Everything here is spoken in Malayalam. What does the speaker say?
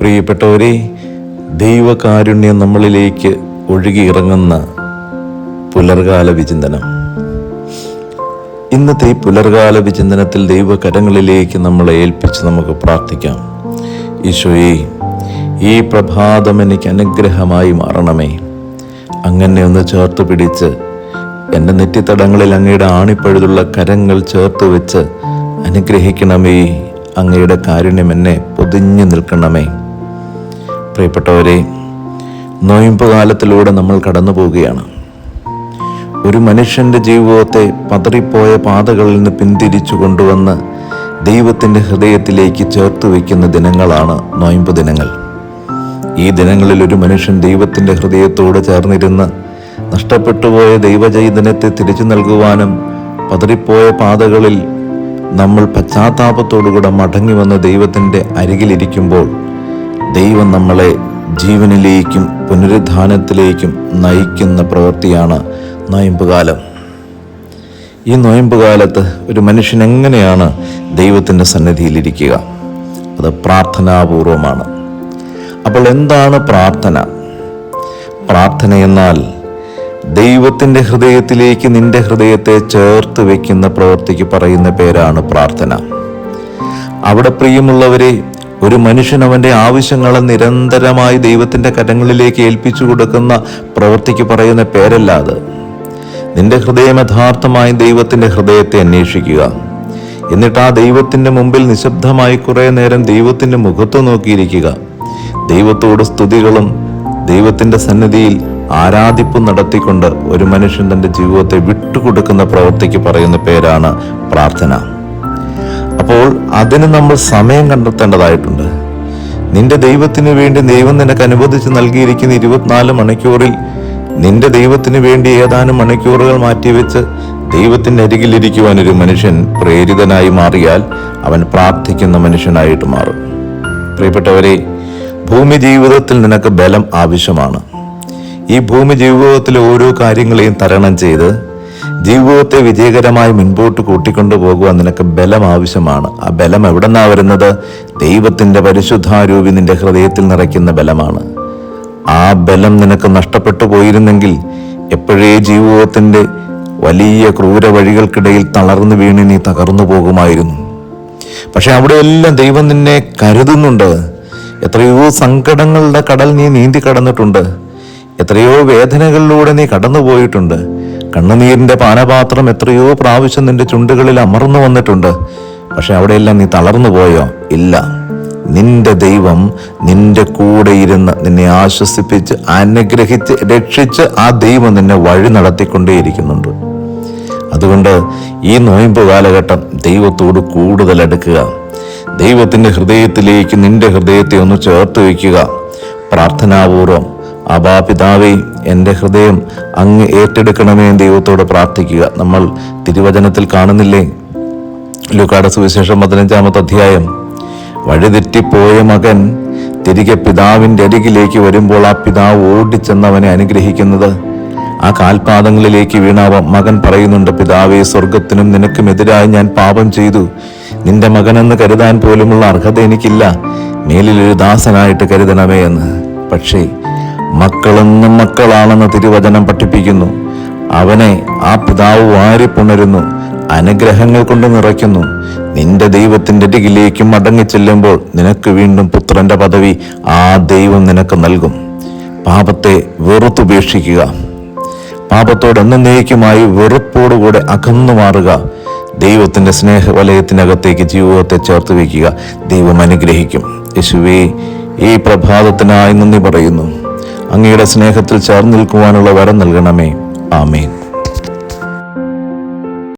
പ്രിയപ്പെട്ടവരെ ദൈവകാരുണ്യം നമ്മളിലേക്ക് ഒഴുകിയിറങ്ങുന്ന പുലർകാല വിചിന്തനം. ഇന്നത്തെ പുലർകാല വിചിന്തനത്തിൽ ദൈവകരങ്ങളിലേക്ക് നമ്മളെ ഏൽപ്പിച്ച് നമുക്ക് പ്രാർത്ഥിക്കാം. ഈശോയെ ഈ പ്രഭാതം എനിക്ക് അനുഗ്രഹമായി മാറണമേ. അങ്ങനെ ഒന്ന് ചേർത്ത് പിടിച്ച് എന്റെ നെറ്റിത്തടങ്ങളിൽ അങ്ങയുടെ ആണിപ്പഴുതുള്ള കരങ്ങൾ ചേർത്ത് വെച്ച് അനുഗ്രഹിക്കണമേ. അങ്ങയുടെ കാരുണ്യം എന്നെ പൊതിഞ്ഞു നിൽക്കണമേ. പ്രിയപ്പെട്ടവരെ നോയമ്പ് കാലത്തിലൂടെ നമ്മൾ കടന്നു പോവുകയാണ്. ഒരു മനുഷ്യന്റെ ജീവിതത്തെ പതറിപ്പോയ പാതകളിൽ നിന്ന് പിന്തിരിച്ചു കൊണ്ടുവന്ന് ദൈവത്തിന്റെ ഹൃദയത്തിലേക്ക് ചേർത്ത് വയ്ക്കുന്ന ദിനങ്ങളാണ് നോയമ്പ് ദിനങ്ങൾ. ഈ ദിനങ്ങളിൽ ഒരു മനുഷ്യൻ ദൈവത്തിന്റെ ഹൃദയത്തോട് ചേർന്നിരുന്ന് നഷ്ടപ്പെട്ടുപോയ ദൈവചൈതന്യത്തെ തിരിച്ചു നൽകുവാനും പതറിപ്പോയ പാതകളിൽ നമ്മൾ പശ്ചാത്താപത്തോടുകൂടെ മടങ്ങി വന്ന് ദൈവത്തിന്റെ അരികിലിരിക്കുമ്പോൾ ദൈവം നമ്മളെ ജീവനിലേക്കും പുനരുദ്ധാനത്തിലേക്കും നയിക്കുന്ന പ്രവൃത്തിയാണ് നോയമ്പുകാലം. ഈ നോയമ്പുകാലത്ത് ഒരു മനുഷ്യൻ എങ്ങനെയാണ് ദൈവത്തിന്റെ സന്നിധിയിലിരിക്കുക? അത് പ്രാർത്ഥനാപൂർവമാണ്. അപ്പോൾ എന്താണ് പ്രാർത്ഥന? പ്രാർത്ഥന എന്നാൽ ദൈവത്തിന്റെ ഹൃദയത്തിലേക്ക് നിന്റെ ഹൃദയത്തെ ചേർത്ത് വെക്കുന്ന പ്രവൃത്തിക്ക് പറയുന്ന പേരാണ് പ്രാർത്ഥന. അവിടെ പ്രിയമുള്ളവരെ ഒരു മനുഷ്യൻ അവന്റെ ആവശ്യങ്ങളെ നിരന്തരമായി ദൈവത്തിന്റെ കരങ്ങളിലേക്ക് ഏൽപ്പിച്ചു കൊടുക്കുന്ന പ്രവൃത്തിക്ക് പറയുന്ന പേരല്ല അത്. നിന്റെ ഹൃദയം യഥാർത്ഥമായി ദൈവത്തിന്റെ ഹൃദയത്തെ അന്വേഷിക്കുക. എന്നിട്ട് ആ ദൈവത്തിന്റെ മുമ്പിൽ നിശബ്ദമായി കുറേ നേരം ദൈവത്തിന്റെ മുഖത്ത് നോക്കിയിരിക്കുക. ദൈവത്തോട് സ്തുതികളും ദൈവത്തിന്റെ സന്നിധിയിൽ ആരാധിപ്പും നടത്തിക്കൊണ്ട് ഒരു മനുഷ്യൻ തന്റെ ജീവിതത്തെ വിട്ടുകൊടുക്കുന്ന പ്രവൃത്തിക്ക് പറയുന്ന പേരാണ് പ്രാർത്ഥന. അപ്പോൾ അതിന് നമ്മൾ സമയം കണ്ടെത്തേണ്ടതായിട്ടുണ്ട്. നിന്റെ ദൈവത്തിന് വേണ്ടി ദൈവം നിനക്ക് അനുവദിച്ച് നൽകിയിരിക്കുന്ന ഇരുപത്തിനാല് മണിക്കൂറിൽ നിന്റെ ദൈവത്തിന് വേണ്ടി ഏതാനും മണിക്കൂറുകൾ മാറ്റിവെച്ച് ദൈവത്തിന്റെ അരികിലിരിക്കുവാൻ ഒരു മനുഷ്യൻ പ്രേരിതനായി മാറിയാൽ അവൻ പ്രാർത്ഥിക്കുന്ന മനുഷ്യനായിട്ട് മാറും. പ്രിയപ്പെട്ടവരെ ഭൂമി ജീവിതത്തിൽ നിനക്ക് ബലം ആവശ്യമാണ്. ഈ ഭൂമി ജീവിതത്തിലെ ഓരോ കാര്യങ്ങളെയും തരണം ചെയ്ത് ജീവിതത്തെ വിജയകരമായി മുൻപോട്ട് കൂട്ടിക്കൊണ്ടു പോകുവാൻ നിനക്ക് ബലം ആവശ്യമാണ്. ആ ബലം എവിടെ നിന്നാണ് വരുന്നത്? ദൈവത്തിന്റെ പരിശുദ്ധാരൂപി നിന്റെ ഹൃദയത്തിൽ നിറയ്ക്കുന്ന ബലമാണ്. ആ ബലം നിനക്ക് നഷ്ടപ്പെട്ടു പോയിരുന്നെങ്കിൽ എപ്പോഴേ ജീവിതത്തിന്റെ വലിയ ക്രൂര വഴികൾക്കിടയിൽ തളർന്നു വീണി നീ തകർന്നു പോകുമായിരുന്നു. പക്ഷെ അവിടെയെല്ലാം ദൈവം നിന്നെ കരുതുന്നുണ്ട്. എത്രയോ സങ്കടങ്ങളുടെ കടൽ നീ നീന്തി കടന്നിട്ടുണ്ട്. എത്രയോ വേദനകളിലൂടെ നീ കടന്നുപോയിട്ടുണ്ട്. കണ്ണുനീരിന്റെ പാനപാത്രം എത്രയോ പ്രാവശ്യം നിന്റെ ചുണ്ടുകളിൽ അമർന്നു വന്നിട്ടുണ്ട്. പക്ഷെ അവിടെയെല്ലാം നീ തളർന്നു പോയോ? ഇല്ല. നിന്റെ ദൈവം നിന്റെ കൂടെ ഇരുന്ന് നിന്നെ ആശ്വസിപ്പിച്ച് അനുഗ്രഹിച്ച് രക്ഷിച്ച് ആ ദൈവം നിന്നെ വഴി നടത്തിക്കൊണ്ടേയിരിക്കുന്നുണ്ട്. അതുകൊണ്ട് ഈ നോയമ്പ് കാലഘട്ടം ദൈവത്തോട് കൂടുതൽ അടുക്കുക. ദൈവത്തിന്റെ ഹൃദയത്തിലേക്ക് നിന്റെ ഹൃദയത്തെ ഒന്ന് ചേർത്ത് വയ്ക്കുക. പ്രാർത്ഥനാപൂർവം അബാ പിതാവേ എന്റെ ഹൃദയം അങ്ങ് ഏറ്റെടുക്കണമേ ദൈവത്തോട് പ്രാർത്ഥിക്കുക. നമ്മൾ തിരുവചനത്തിൽ കാണുന്നില്ലേ? ലുക്കാട സുവിശേഷം പതിനഞ്ചാമത്തെ അധ്യായം. വഴിതെറ്റിപ്പോയ മകൻ തിരികെ പിതാവിന്റെ അരികിലേക്ക് വരുമ്പോൾ ആ പിതാവ് ഓടിച്ചെന്ന് അവനെ അനുഗ്രഹിക്കുന്നത്. ആ കാൽപാദങ്ങളിലേക്ക് വീണാവ മകൻ പറയുന്നുണ്ട് പിതാവേ സ്വർഗത്തിനും നിനക്കുമെതിരായി ഞാൻ പാപം ചെയ്തു. നിന്റെ മകനെന്ന് കരുതാൻ പോലുമുള്ള അർഹത എനിക്കില്ല. മേലിലൊരു ദാസനായിട്ട് കരുതണമേ എന്ന്. പക്ഷേ മക്കളെന്നും മക്കളാണെന്ന് തിരുവചനം പഠിപ്പിക്കുന്നു. അവനെ ആ പിതാവ് വാരിപ്പുണരുന്നു അനുഗ്രഹങ്ങൾ കൊണ്ട് നിറയ്ക്കുന്നു. നിന്റെ ദൈവത്തിന്റെ അരികിലേക്ക് മടങ്ങി ചെല്ലുമ്പോൾ നിനക്ക് വീണ്ടും പുത്രന്റെ പദവി ആ ദൈവം നിനക്ക് നൽകും. പാപത്തെ വെറുത്തുപേക്ഷിക്കുക പാപത്തോട് എന്നേക്കുമായി വെറുപ്പോടുകൂടെ അകന്നു മാറുക. ദൈവത്തിന്റെ സ്നേഹവലയത്തിനകത്തേക്ക് ജീവിതത്തെ ചേർത്ത് വയ്ക്കുക. ദൈവം അനുഗ്രഹിക്കും. യേശുവേ ഈ പ്രഭാതത്തിനായി നന്ദി പറയുന്നു. അങ്ങയുടെ സ്നേഹത്തിൽ ചേർന്ന് നിൽക്കുവാനുള്ള വരം നൽകണമേ. ആമേൻ.